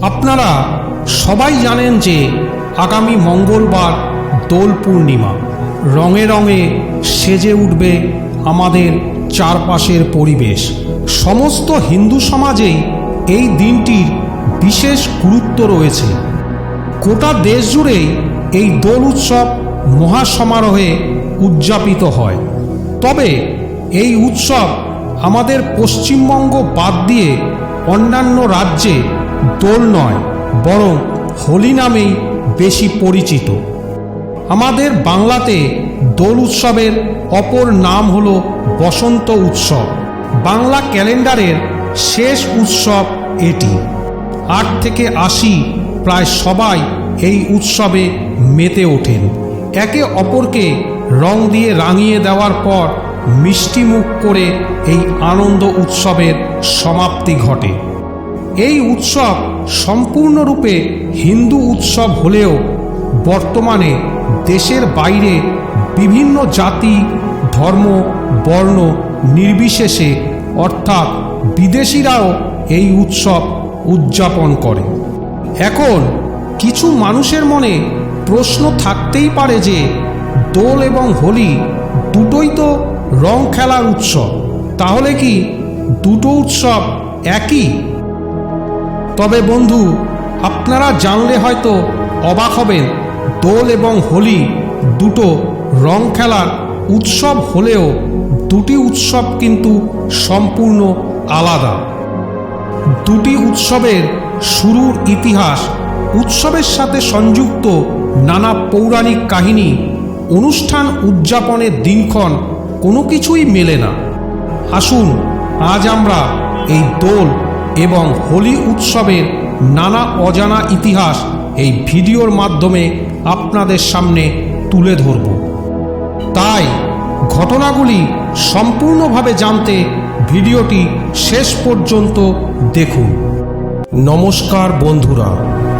আপনারা সবাই জানেন যে আগামী মঙ্গলবার দোল পূর্ণিমা। রঙে রঙে সেজে উঠবে আমাদের চারপাশের পরিবেশ। সমস্ত হিন্দু সমাজেই এই দিনটির বিশেষ গুরুত্ব রয়েছে। গোটা দেশ জুড়েই এই দোল উৎসব মহাসমারোহে উদযাপিত হয়। তবে এই উৎসব আমাদের পশ্চিমবঙ্গ বাদ দিয়ে অন্যান্য রাজ্যে দোল নয়, বরং হোলি নামেই বেশি পরিচিত। আমাদের বাংলাতে দোল উৎসবের অপর নাম হল বসন্ত উৎসব। বাংলা ক্যালেন্ডারের শেষ উৎসব এটি। আট থেকে আশি প্রায় সবাই এই উৎসবে মেতে ওঠেন। একে অপরকে রং দিয়ে রাঙিয়ে দেওয়ার পর মিষ্টি মুখ করে এই আনন্দ উৎসবের সমাপ্তি ঘটে। এই উৎসব সম্পূর্ণরূপে হিন্দু উৎসব হলেও বর্তমানে দেশের বাইরে বিভিন্ন জাতি, ধর্ম, বর্ণ নির্বিশেষে, অর্থাৎ বিদেশিরাও এই উৎসব উদযাপন করে। এখন কিছু মানুষের মনে প্রশ্ন থাকতেই পারে যে দোল এবং হোলি দুটোই তো রং খেলার উৎসব। তাহলে কি দুটো উৎসব একই? তবে বন্ধু, আপনারা জানলে হয়তো অবাক হবেন, দোল এবং হোলি দুটো রং খেলার উৎসব হলেও দুটি উৎসব কিন্তু সম্পূর্ণ আলাদা। দুটি উৎসবের শুরুর ইতিহাস উৎসবের সাথে সংযুক্ত নানা পৌরাণিক কাহিনী, অনুষ্ঠান উদযাপনের দিনক্ষণ কোনো কিছুই মেলে না। আসুন, আজ আমরা এই দোল এবং হোলি উৎসবের নানা অজানা ইতিহাস এই ভিডিওর মাধ্যমে আপনাদের সামনে তুলে ধরব। তাই ঘটনাগুলি সম্পূর্ণভাবে জানতে ভিডিওটি শেষ পর্যন্ত দেখুন। নমস্কার বন্ধুরা,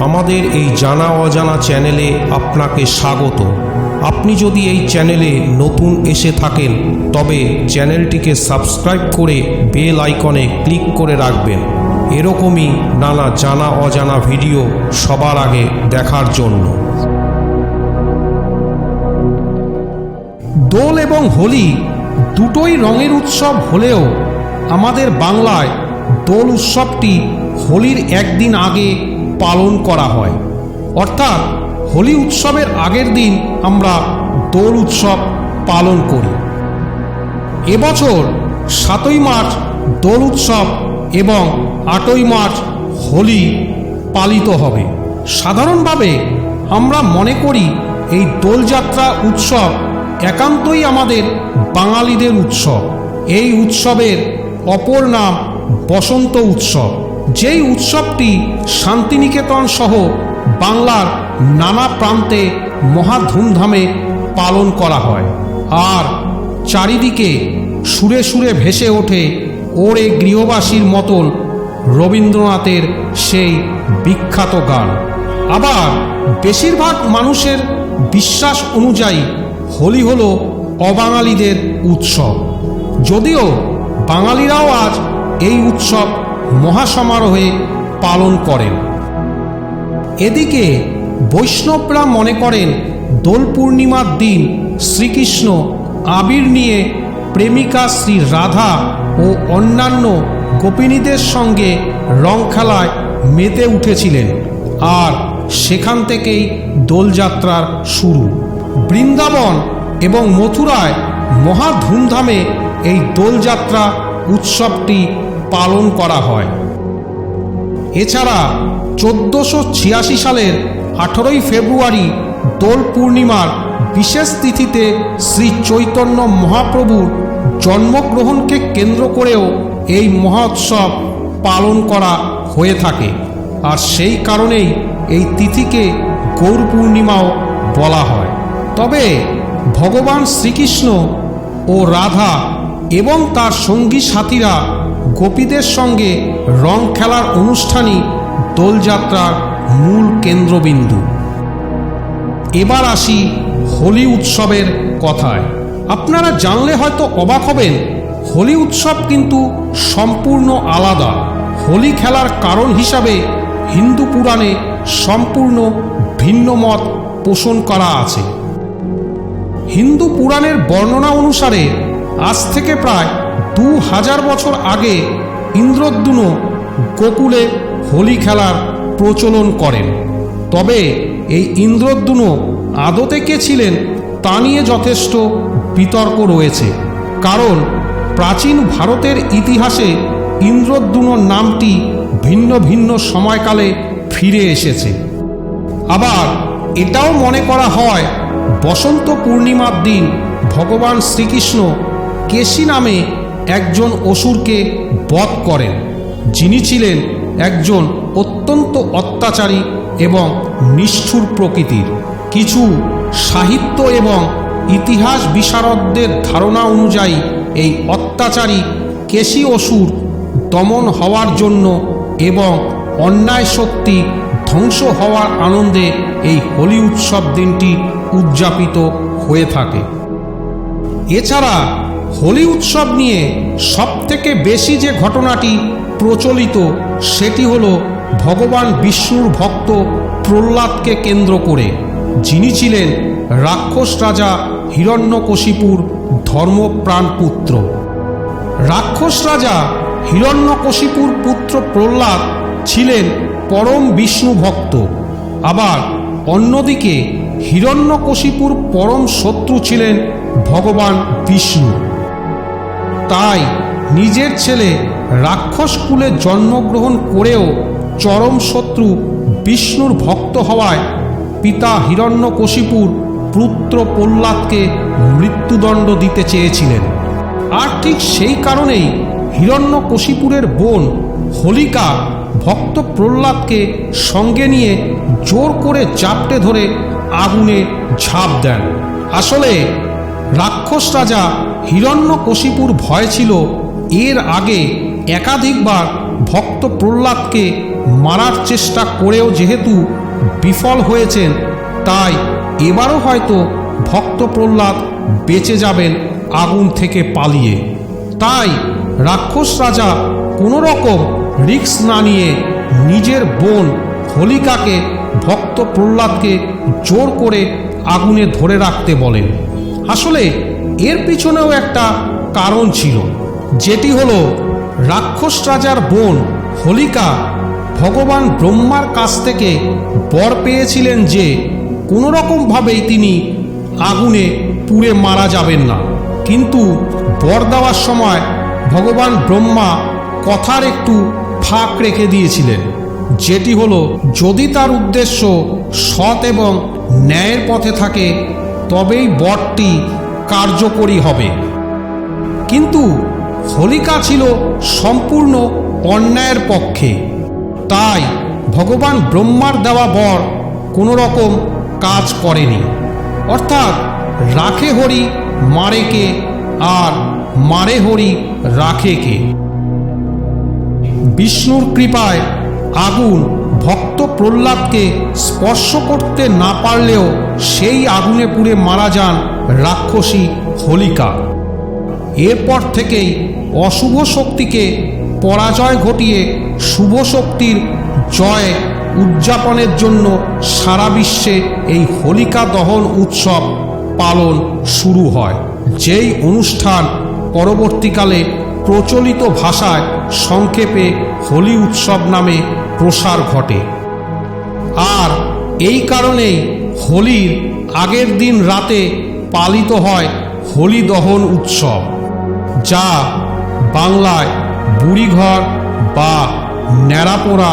আমাদের এই জানা অজানা চ্যানেলে আপনাকে স্বাগত। আপনি যদি এই চ্যানেলে নতুন এসে থাকেন, তবে চ্যানেলটিকে সাবস্ক্রাইব করে বেল আইকনে ক্লিক করে রাখবেন। এরকমই নানা জানা অজানা ভিডিও সবার আগে দেখার জন্য। দোল এবং হোলি দুটোই রঙের উৎসব হলেও আমাদের বাংলায় দোল উৎসবটি হোলির একদিন আগে পালন করা হয়। অর্থাৎ হোলি উৎসবের আগের দিন আমরা দোল উৎসব পালন করি। এবছর সাতই মার্চ দোল উৎসব এবং আটই মার্চ হোলি পালিত হবে। সাধারণভাবে আমরা মনে করি এই দোলযাত্রা উৎসব একান্তই আমাদের বাঙালিদের উৎসব। এই উৎসবের অপর নাম বসন্ত উৎসব। যেই উৎসবটি শান্তিনিকেতন সহ বাংলার নানা প্রান্তে মহা ধুমধামে পালন করা হয়। আর চারিদিকে সুরে সুরে ভেসে ওঠে ওরে গৃহবাসীর মতন রবীন্দ্রনাথের সেই বিখ্যাত গান। আবার বেশিরভাগ মানুষের বিশ্বাস অনুযায়ী হোলি হল অবাঙালিদের উৎসব। যদিও বাঙালিরাও আজ এই উৎসব মহাসমারোহে পালন করেন। এদিকে বৈষ্ণবরা মনে করেন দোল পূর্ণিমার দিন শ্রীকৃষ্ণ আবির নিয়ে প্রেমিকা শ্রী রাধা ও অন্যান্য গোপিনীদের সঙ্গে রং খেলায় মেতে উঠেছিলেন আর সেখান থেকেই দোলযাত্রার শুরু। বৃন্দাবন এবং মথুরায় মহা ধুমধামে এই দোলযাত্রা উৎসবটি পালন করা হয়। এছাড়া চোদ্দোশো ছিয়াশি সালের আঠেরোই ফেব্রুয়ারি দোল পূর্ণিমার বিশেষ তিথিতে শ্রী চৈতন্য মহাপ্রভুর জন্মগ্রহণকে কেন্দ্র করেও এই মহোৎসব পালন করা হয়ে থাকে। আর সেই কারণেই এই তিথিকে গৌর পূর্ণিমাও বলা হয়। তবে ভগবান শ্রীকৃষ্ণ ও রাধা এবং তার সঙ্গী সাথীরা গোপীদের সঙ্গে রং খেলার অনুষ্ঠানই দোলযাত্রার মূল কেন্দ্রবিন্দু। এবার আসি হোলি উৎসবের কথায়। আপনারা জানলে হয়তো অবাক হবেন হোলি উৎসব কিন্তু সম্পূর্ণ আলাদা। হোলি খেলার কারণ হিসাবে হিন্দু পুরাণে সম্পূর্ণ ভিন্ন মত পোষণ করা আছে। হিন্দু পুরাণের বর্ণনা অনুসারে আজ থেকে প্রায় দু হাজার বছর আগে ইন্দ্রদ্যুনো গোকুলে হোলি খেলার প্রচলন করেন। তবে এই ইন্দ্রদ্যুনো আদতে কে ছিলেন তা নিয়ে যথেষ্ট বিতর্ক রয়েছে। কারণ প্রাচীন ভারতের ইতিহাসে ইন্দ্রদ্যুনো নামটি ভিন্ন ভিন্ন সময়কালে ফিরে এসেছে। আবার এটাও মনে করা হয় বসন্ত পূর্ণিমার দিন ভগবান শ্রীকৃষ্ণ কেশী নামে একজন অসুরকে বধ করেন, যিনি ছিলেন একজন অত্যন্ত অত্যাচারী এবং নিষ্ঠুর প্রকৃতির। কিছু সাহিত্য এবং ইতিহাস বিশারদদের ধারণা অনুযায়ী এই অত্যাচারী কেশী অসুর দমন হওয়ার জন্য এবং অন্যায় শক্তি ধ্বংস হওয়ার আনন্দে এই হোলি উৎসব দিনটি উদযাপিত হয়ে থাকে। এছাড়া হোলি উৎসব নিয়ে সবথেকে বেশি যে ঘটনাটি প্রচলিত, সেটি হল ভগবান বিষ্ণুর ভক্ত প্রহ্লাদকে কেন্দ্র করে। যিনি ছিলেন রাক্ষস রাজা হিরণ্যকশিপুর ধর্মপ্রাণ পুত্র রাক্ষস রাজা হিরণ্যকশিপুর পুত্র প্রহ্লাদ ছিলেন পরম বিষ্ণু ভক্ত। আবার অন্যদিকে হিরণ্যকশিপুর পরম শত্রু ছিলেন ভগবান বিষ্ণু। তাই নিজের ছেলে রাক্ষস কুলে জন্মগ্রহণ করেও চরম শত্রু বিষ্ণুর ভক্ত হওয়ায় পিতা হিরণ্যকশিপুর পুত্র প্রহ্লাদকে মৃত্যুদণ্ড দিতে চেয়েছিলেন। আর ঠিক সেই কারণেই হিরণ্যকশিপুরের বোন হোলিকা ভক্ত প্রহ্লাদকে সঙ্গে নিয়ে জোর করে চাপটে ধরে আগুনে ঝাঁপ দেন। আসলে রাক্ষস রাজা হিরণ্যকশিপুর ভয় ছিল, এর আগে একাধিকবার ভক্ত প্রহ্লাদকে মারার চেষ্টা করেও যেহেতু বিফল হয়েছেন, তাই এবারও হয়তো ভক্ত প্রহ্লাদ বেঁচে যাবেন আগুন থেকে পালিয়ে। তাই রাক্ষস রাজা কোনো রকম রিক্স না নিয়ে নিজের বোন হোলিকাকে, ভক্ত প্রহ্লাদকে জোর করে আগুনে ধরে রাখতে বলেন। আসলে এর পিছনেও একটা কারণ ছিল, যেটি হলো রাক্ষস রাজার বোন হোলিকা ভগবান ব্রহ্মার কাছ থেকে বর পেয়েছিলেন যে কোনো রকমভাবেই তিনি আগুনে পুড়ে মারা যাবেন না। কিন্তু বর দেওয়ার সময় ভগবান ব্রহ্মা কথার একটু ফাঁক রেখে দিয়েছিলেন, যেটি হলো, যদি তার উদ্দেশ্য সৎ এবং ন্যায়ের পথে থাকে, তবেই বরটি কার্যকরী হবে। কিন্তু হোলিকা ছিল সম্পূর্ণ অন্যায়ের পক্ষে। তাই ভগবান ব্রহ্মার দেওয়া বর কোনো রকম কাজ করেনি। অর্থাৎ রাখে হরি, মারে কে, আর মারে হরি, রাখে কে। বিষ্ণুর কৃপায় আগুন ভক্ত প্রহ্লাদকে স্পর্শ করতে না পারলেও সেই আগুনে পুড়ে মারা যান রাক্ষসী হোলিকা। এরপর থেকেই অশুভ শক্তিকে পরাজয় ঘটিয়ে শুভ শক্তির জয় উদযাপনের জন্য সারা বিশ্বে এই হোলিকা দহন উৎসব পালন শুরু হয়। যেই অনুষ্ঠান পরবর্তীকালে প্রচলিত ভাষায় সংক্ষেপে হোলি উৎসব নামে প্রসার ঘটে। আর এই কারণেই হোলির আগের দিন রাতে পালিত হয় হোলি দহন উৎসব, যা বাংলায় বুড়িঘর বা ন্যাড়াপোড়া